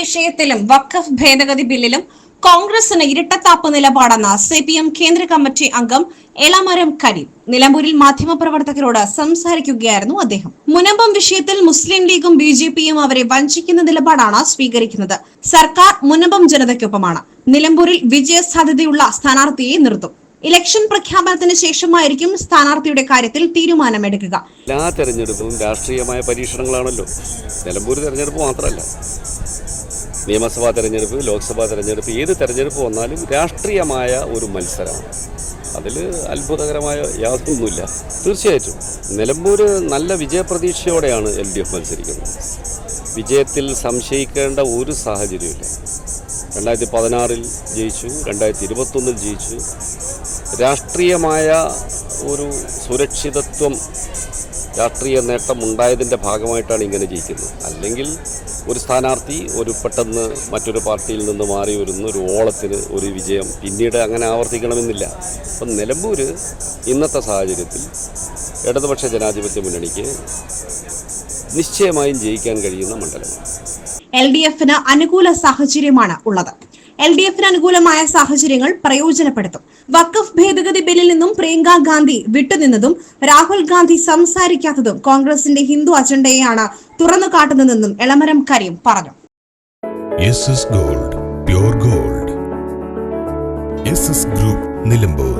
വിഷയത്തിലും വഖഫ് ഭേദഗതി ബില്ലിലും കോൺഗ്രസിന് ഇരട്ടത്താപ്പ് നിലപാടെന്ന സി പി എം കേന്ദ്ര കമ്മിറ്റി അംഗം എളമരം കരീം നിലമ്പൂരിൽ മാധ്യമപ്രവർത്തകരോട് സംസാരിക്കുകയായിരുന്നു അദ്ദേഹം. മുനമ്പം വിഷയത്തിൽ മുസ്ലിം ലീഗും ബി ജെ പിയും അവരെ വഞ്ചിക്കുന്ന നിലപാടാണ് സ്വീകരിക്കുന്നത്. സർക്കാർ മുനമ്പം ജനതയ്ക്കൊപ്പമാണ്. നിലമ്പൂരിൽ വിജയസാധ്യതയുള്ള സ്ഥാനാർത്ഥിയെ നിർത്തും. ഇലക്ഷൻ പ്രഖ്യാപനത്തിന് ശേഷമായിരിക്കും സ്ഥാനാർത്ഥിയുടെ കാര്യത്തിൽ തീരുമാനമെടുക്കുക. എല്ലാ തെരഞ്ഞെടുപ്പും രാഷ്ട്രീയമായ പരീക്ഷണങ്ങളാണല്ലോ. നിലമ്പൂർ തെരഞ്ഞെടുപ്പ് മാത്രമല്ല. നിയമസഭാ തെരഞ്ഞെടുപ്പ് ലോക്സഭാ തെരഞ്ഞെടുപ്പ് ഏത് തെരഞ്ഞെടുപ്പ് വന്നാലും രാഷ്ട്രീയമായ ഒരു മത്സരമാണ്. അതിൽ അത്ഭുതകരമായ യാതൊന്നുമില്ല. തീർച്ചയായിട്ടും. നിലമ്പൂർ നല്ല വിജയപ്രതീക്ഷയോടെയാണ് എൽ ഡി എഫ് മത്സരിക്കുന്നത്. വിജയത്തിൽ സംശയിക്കേണ്ട ഒരു സാഹചര്യമില്ല രണ്ടായിരത്തി പതിനാറിൽ ജയിച്ചു രണ്ടായിരത്തി ഇരുപത്തൊന്നിൽ ജയിച്ചു. രാഷ്ട്രീയമായ ഒരു സുരക്ഷിതത്വം രാഷ്ട്രീയ നേട്ടം ഉണ്ടായതിന്റെ ഭാഗമായിട്ടാണ് ഇങ്ങനെ ജയിക്കുന്നത്. അല്ലെങ്കിൽ ഒരു സ്ഥാനാർത്ഥി ഒരു പെട്ടെന്ന് മറ്റൊരു പാർട്ടിയിൽ നിന്ന് മാറി വരുന്ന ഒരു ഓളത്തിന് ഒരു വിജയം പിന്നീട് അങ്ങനെ ആവർത്തിക്കണമെന്നില്ല. അപ്പം നിലമ്പൂർ ഇന്നത്തെ സാഹചര്യത്തിൽ ഇടതുപക്ഷ ജനാധിപത്യ മുന്നണിക്ക് നിശ്ചയമായും ജയിക്കാൻ കഴിയുന്ന മണ്ഡലമാണ്. എൽ ഡി എഫിന് അനുകൂല സാഹചര്യമാണ് ഉള്ളത്. എൽ ഡി എഫിന് അനുകൂലമായ സാഹചര്യങ്ങൾ പ്രയോജനപ്പെടുത്തും. വഖഫ് ഭേദഗതി ബില്ലിൽ നിന്നും പ്രിയങ്ക ഗാന്ധി വിട്ടുനിന്നതും രാഹുൽ ഗാന്ധി സംസാരിക്കാത്തതും കോൺഗ്രസിന്റെ ഹിന്ദു അജണ്ടയെയാണ് തുറന്നു കാട്ടുന്നതെന്നും എളമരം കരീം പറഞ്ഞു. Gold gold. ഗ്രൂപ്പ് നിലമ്പൂർ.